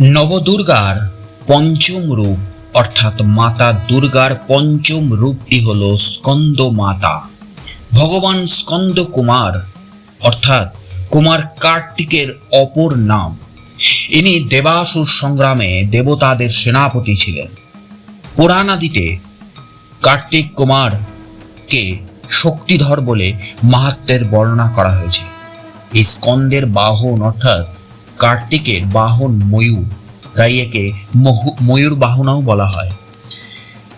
নবদুর্গার পঞ্চম রূপ, অর্থাৎ মাতা দুর্গার পঞ্চম রূপটি হল স্কন্দ মাতা। ভগবান স্কন্দ কুমার, অর্থাৎ কুমার কার্তিকের অপর নাম। ইনি দেবাসুর সংগ্রামে দেবতাদের সেনাপতি ছিলেন। পুরাণাদিতে কার্তিক কুমারকে শক্তিধর বলে মাহাত্মের বর্ণনা করা হয়েছে। এই স্কন্দের বাহন, অর্থাৎ কার্তিকের বাহন ময়ূর, তাই একে ময়ূর বাহনাও বলা হয়।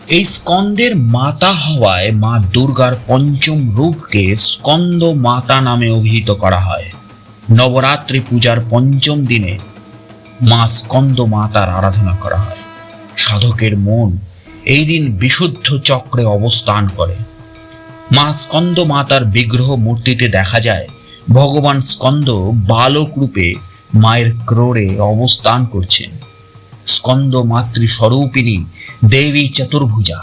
এই স্কন্দের মাতা হওয়ায় মা দুর্গার পঞ্চম রূপকে স্কন্দ মাতা নামে অভিহিত করা হয়। নবরাত্রি পূজার পঞ্চম দিনে মা স্কন্দ মাতার আরাধনা করা হয়। সাধকের মন এই দিন বিশুদ্ধ চক্রে অবস্থান করে। মা স্কন্দ মাতার বিগ্রহ মূর্তিতে দেখা যায়, ভগবান স্কন্দ বালক রূপে মায়ের ক্রোড়ে অবস্থান করছেন। স্কন্দ মাতৃ স্বরূপিণী দেবী চতুর্ভুজা।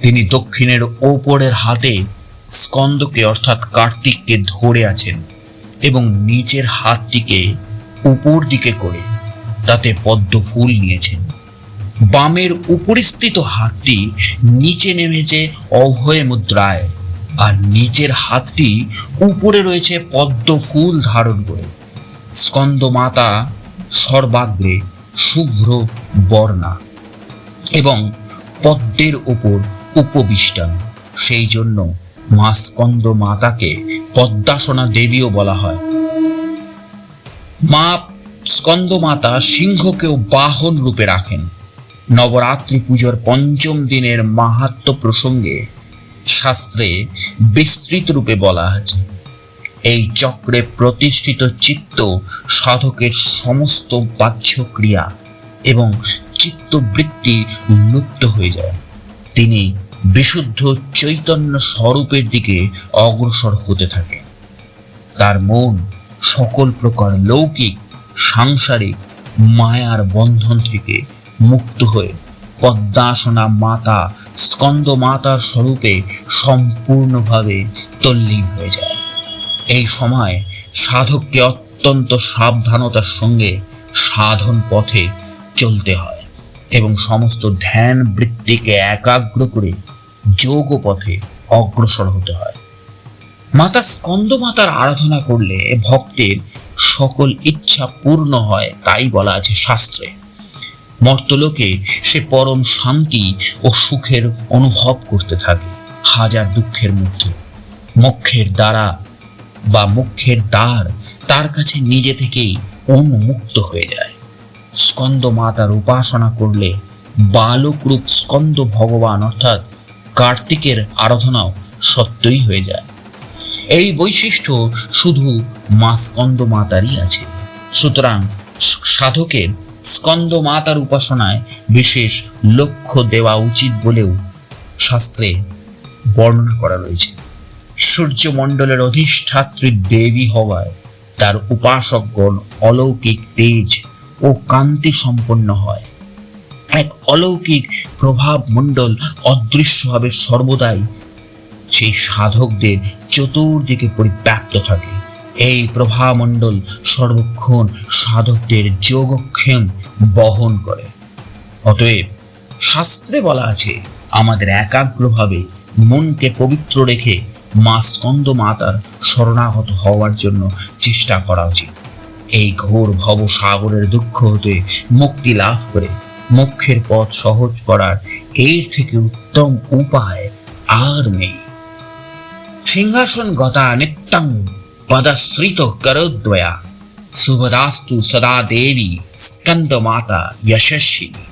তিনি দক্ষিণের ওপরের হাতে স্কন্দকে অর্থাৎ কার্তিককে ধরে আছেন এবং নিচের হাতটিকে উপর দিকে করে তাতে পদ্ম ফুল নিয়েছেন। বামের উপরিস্থিত হাতটি নিচে নেমেছে অভয় মুদ্রায় আর নিচের হাতটি উপরে রয়েছে পদ্ম ফুল ধারণ করে। স্কন্দ মাতা সর্বাগ্রে শুভ্র বর্ণা এবং পদ্মের উপর উপবিষ্টা। সেই জন্য মা স্কন্দ মাতাকে পদ্মাসনা দেবীও বলা হয়। মা স্কন্দ মাতা সিংহকেও বাহন রূপে রাখেন। নবরাত্রি পুজোর পঞ্চম দিনের মাহাত্ম প্রসঙ্গে শাস্ত্রে বিস্তৃত রূপে বলা আছে। এই চক্রে প্রতিষ্ঠিত চিত্ত সাধকের সমস্ত বাহ্য ক্রিয়া এবং চিত্তবৃত্তি লুপ্ত হয়ে যায়। তিনি বিশুদ্ধ চৈতন্য স্বরূপের দিকে অগ্রসর হতে থাকে। তার মন সকল প্রকার লৌকিক, সাংসারিক মায়ার বন্ধন থেকে মুক্ত হয়ে পদ্মাসনা মাতা, স্কন্দ মাতার স্বরূপে সম্পূর্ণভাবে তল্লীন হয়ে যায়। এই সময় সাধককে অত্যন্ত সাবধানতার সঙ্গে সাধন পথে চলতে হয় এবং সমস্ত ধ্যান বৃত্তিকে একাগ্র করে যোগ পথে অগ্রসর হতে হয়। মাতা স্কন্দ মাতার আরাধনা করলে ভক্তের সকল ইচ্ছা পূর্ণ হয় তাই বলা আছে শাস্ত্রে। মর্তলোকে সে পরম শান্তি ও সুখের অনুভব করতে থাকে, হাজার দুঃখের মধ্যে, মোক্ষের দ্বারা বা মুখের দ্বার তার কাছে নিজে থেকেই উন্মুক্ত হয়ে যায়। স্কন্দ মাতার উপাসনা করলে বালক রূপ স্কন্দ ভগবান, অর্থাৎ কার্তিকের আরাধনাও সত্যই হয়ে যায়। এই বৈশিষ্ট্য শুধু মা স্কন্দ মাতারই আছে। সুতরাং সাধকের স্কন্দ মাতার উপাসনায় বিশেষ লক্ষ্য দেওয়া উচিত বলেও শাস্ত্রে বর্ণনা করা রয়েছে। সূর্যমণ্ডলের অধিষ্ঠাত্রী দেবী হওয়ায় তার উপাসকগণ অলৌকিক তেজ ও কান্তি সম্পন্ন হয়। এক অলৌকিক প্রভাব মণ্ডল অদৃশ্যভাবে সর্বদাই সেই সাধকদের চতুর্দিকে পরিব্যাপ্ত থাকে। এই প্রভামণ্ডল সর্বক্ষণ সাধকদের যোগক্ষেম বহন করে। অতএব শাস্ত্রে বলা আছে, আমাদের একাগ্রভাবে মনকে পবিত্র রেখে মা স্কন্দ মাতার শরণাগত হওয়ার জন্য চেষ্টা করা উচিত। এই ঘোর ভবসাগরের দুঃখ হতে মুক্তি লাভ করে মুখ্যের পথ সহজ করার এর থেকে উত্তম উপায় আর নেই। সিংহাসন গতা নিত্যং পদশ্রিত করদ্বয়া। সুভদাস্তু সদা দেবী স্কন্দ মাতা যশস্বিনী।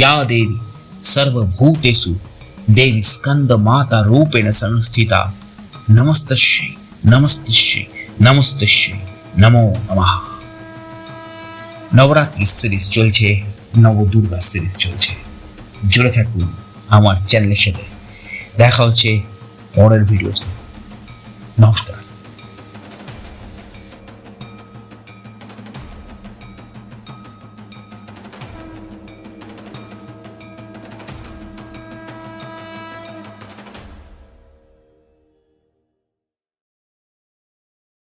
या দেবী, সর্বভূতেষু ದೇವಿ ಸ್ಕಂದ ಮಾತಾ ರೂಪೇಣ ಸಂಸ್ಥಿತ. ನಮಸ್ತಶ್ರೀ ನಮಸ್ತಶ್ರೀ ನಮಸ್ತಶ್ರೀ নমো নমঃ নবরাত্রি সিরিজ চলছে নবদুর্গা সিরিজ চলছে জুড়ে থাকুন আমার চ্যানেলের সাথে দেখা হচ্ছে পরের ভিডিওতে নমস্কার